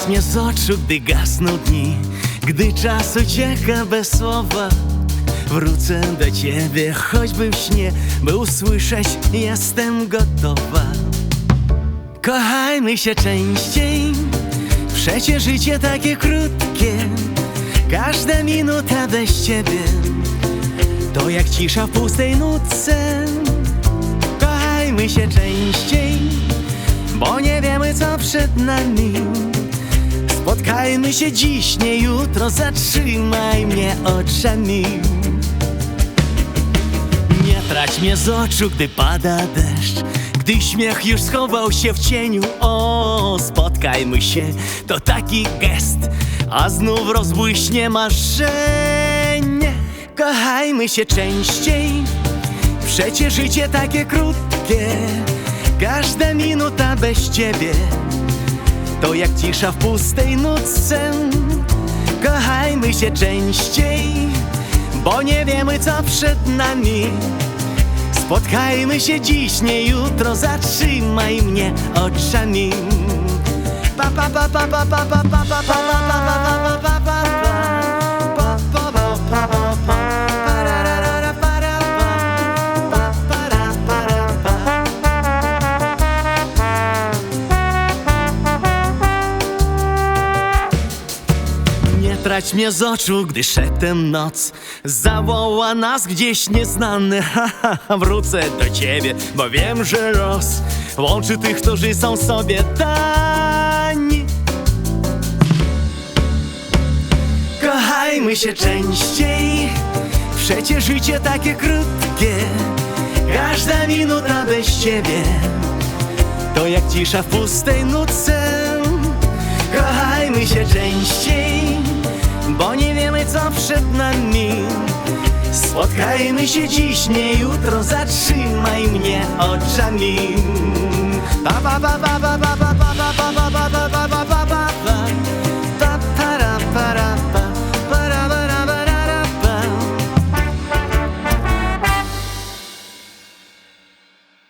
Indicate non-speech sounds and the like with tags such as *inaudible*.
trać mnie z oczu, gdy gasną dni Gdy czas ucieka bez słowa Wrócę do ciebie, choćby w śnie By usłyszeć, jestem gotowa. Kochajmy się częściej Przecie życie takie krótkie Każda minuta bez ciebie. To jak cisza w pustej nutce. Kochajmy się częściej Bo nie wiemy co przed nami Spotkajmy się dziś, nie jutro Zatrzymaj mnie oczami. Nie trać mnie z oczu, gdy pada deszcz. Gdy śmiech już schował się w cieniu. O, spotkajmy się, to taki gest. A znów rozbłyśnie marzenie Kochajmy się częściej. Przecie życie takie krótkie. Każda minuta bez ciebie To jak cisza w pustej nutce Kochajmy się częściej Bo nie wiemy co przed nami Spotkajmy się dziś, nie jutro Zatrzymaj mnie oczami pa pa pa pa pa pa pa pa pa pa pa pa pa pa Trać mnie z oczu, gdy szeptem noc Zawoła nas gdzieś nieznany. *laughs* Ha, ha, ha, Wrócę do ciebie, bo wiem, że los Łączy tych, którzy są sobie tani Kochajmy się częściej Przecie życie takie krótkie Każda minuta bez ciebie. To jak cisza w pustej nutce. Kochajmy się częściej co przed nami Spotkajmy się dziś, nie jutro Zatrzymaj mnie oczami. Pa pa pa pa pa